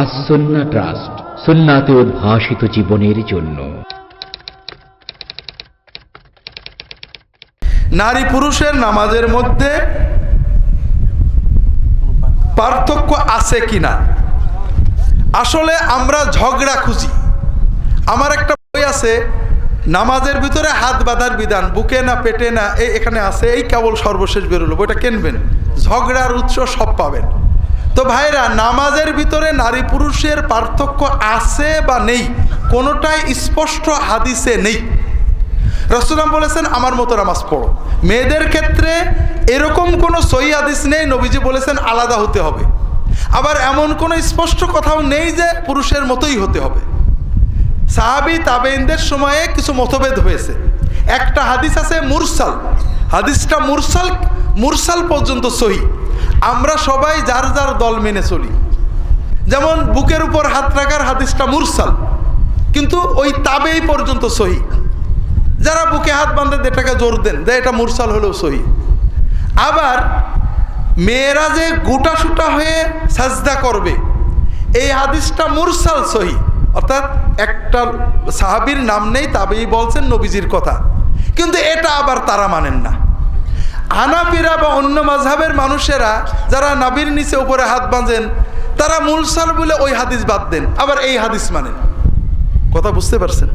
আসন্না trust, সুন্নাতে উদ্ভাসিত জীবনের জন্য। নারী পুরুষের নামাজের মধ্যে পার্থক্য আছে কিনা? আসলে আমরা ঝগড়া খুঁজি। আমার একটা বই আছে, নামাজের ভিতরে হাত বাঁধার বিধান, বুকে না পেটে না এখানে আছে, এই কেবল সর্বশেষ বেরোলো, বইটা কিনবেন? ঝগড়ার উৎস সব পাবেন। তো ভাইরা, নামাজের ভিতরে নারী পুরুষের পার্থক্য আছে বা নেই? কোনোটাই স্পষ্ট হাদিসে নেই। রসুলাম বলেছেন, আমার মতো নামাজ পড়ো। মেয়েদের ক্ষেত্রে এরকম কোনো সই হাদিস নেই, নবীজি বলেছেন, আলাদা হতে হবে। আবার এমন কোনো স্পষ্ট কথাও নেই যে, পুরুষের মতোই হতে হবে। সাহাবি তাবেইনদের সময়ে কিছু মতভেদ হয়েছে। একটা হাদিস আছে মুরসাল। হাদিসটা মুরসাল মুরসাল পর্যন্ত সহি। আমরা সবাই যার যার দল মেনে চলি। যেমন বুকের উপর হাত রাখার হাদিসটা মুরসাল, কিন্তু ওই তাবেই পর্যন্ত সহি। যারা বুকে হাত বাঁধে এটাকে জোর দেন, যে এটা মুরসাল হলেও সহি। আবার মেয়েরা যে গোটা সুটা হয়ে সাজদা করবে, এই হাদিসটা মুরসাল সহি। অর্থাৎ একটা সাহাবির নাম নেই, তাবেই বলছেন নবীজির কথা। কিন্তু এটা আবার তারা মানেন না। হানাফিরা বা অন্য মাঝহাবের মানুষেরা যারা নাবির নিচে উপরে হাত বাঁধেন, তারা মুরসাল বলে ওই হাদিস বাদ দেন, আবার এই হাদিস মানেন। কথা বুঝতে পারছেন?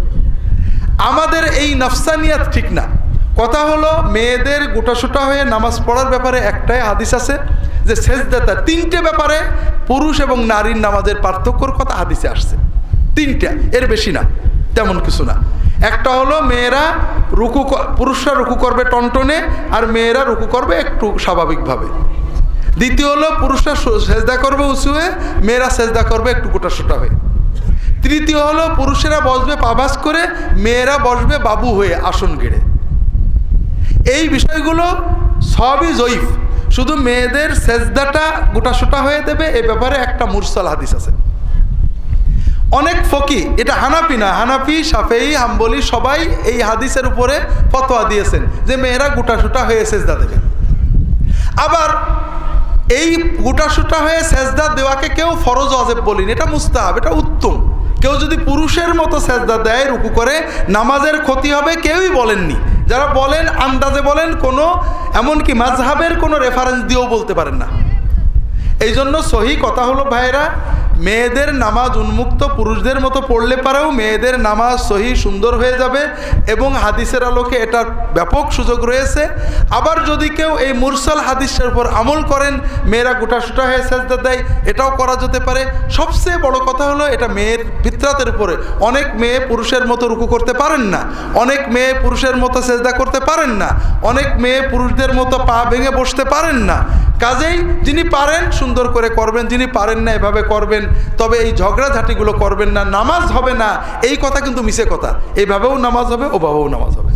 আমাদের এই নফসানিয়াত ঠিক না। কথা হলো, মেয়েদের গোটাসুটা হয়ে নামাজ পড়ার ব্যাপারে একটাই হাদিস আছে যে সেজদাতা তিনটে ব্যাপারে পুরুষ এবং নারীর নামাজের পার্থক্যর কথা হাদিসে আসছে। তিনটা, এর বেশি না, তেমন কিছু না। একটা হলো, মেয়েরা রুকু পুরুষরা রুকু করবে টনটনে আর মেয়েরা রুকু করবে একটু স্বাভাবিকভাবে। দ্বিতীয় হলো, পুরুষরা সেজদা করবে উঁচু হয়ে মেয়েরা সেজদা করবে একটু গোটাসুটা হয়ে। তৃতীয় হলো, পুরুষেরা বসবে পাবাস করে, মেয়েরা বসবে বাবু হয়ে আসন গেড়ে। এই বিষয়গুলো সবই জয়ীফ। শুধু মেয়েদের সেজদাটা গোটাসোটা হয়ে দেবে, এ ব্যাপারে একটা মুরসাল হাদিস আছে। অনেক ফকি, এটা হানাপি না হানাপি সাফেই, হাম্বলি, সবাই এই হাদিসের উপরে ফতোয়া দিয়েছেন যে মেয়েরা গোটাসোটা হয়ে সেজদা দেবে। আবার এই গোটাসুটা হয়ে সেজদা দেওয়াকে কেউ ফরজ অজেব বলিনি, এটা মুস্তাহাব, এটা উত্তম। কেউ যদি পুরুষের মতো সেজদা দেয়, রুকু করে, নামাজের ক্ষতি হবে কেউই বলেননি। যারা বলেন, আন্দাজে বলেন, কোনো, এমনকি মাঝহাবের কোনো রেফারেন্স দিয়েও বলতে পারেন না। এই জন্য সহি কথা হলো ভাইরা মেয়েদের নামাজ উন্মুক্ত পুরুষদের মতো পড়লে পারেও মেয়েদের নামাজ সহি সুন্দর হয়ে যাবে এবং হাদিসের আলোকে এটার ব্যাপক সুযোগ রয়েছে। আবার যদি কেউ এই মুরসাল হাদিসের উপর আমল করেন, মেয়েরা গোটাসুটা হয়ে সেজদা দেয়, এটাও করা যেতে পারে। সবচেয়ে বড় কথা হলো এটা মেয়ের ফিতরাতের উপরে। অনেক মেয়ে পুরুষের মতো রুকু করতে পারেন না। অনেক মেয়ে পুরুষের মতো সেজদা করতে পারেন না। অনেক মেয়ে পুরুষদের মতো পা ভেঙে বসতে পারেন না। কাজেই যিনি পারেন সুন্দর করে করবেন, যিনি পারেন না এভাবে করবেন, তবে এই ঝগড়াঝাটিগুলো করবেন না, নামাজ হবে না, এই কথা কিন্তু মিশে কথা। এইভাবেও নামাজ হবে, ওভাবেও নামাজ হবে।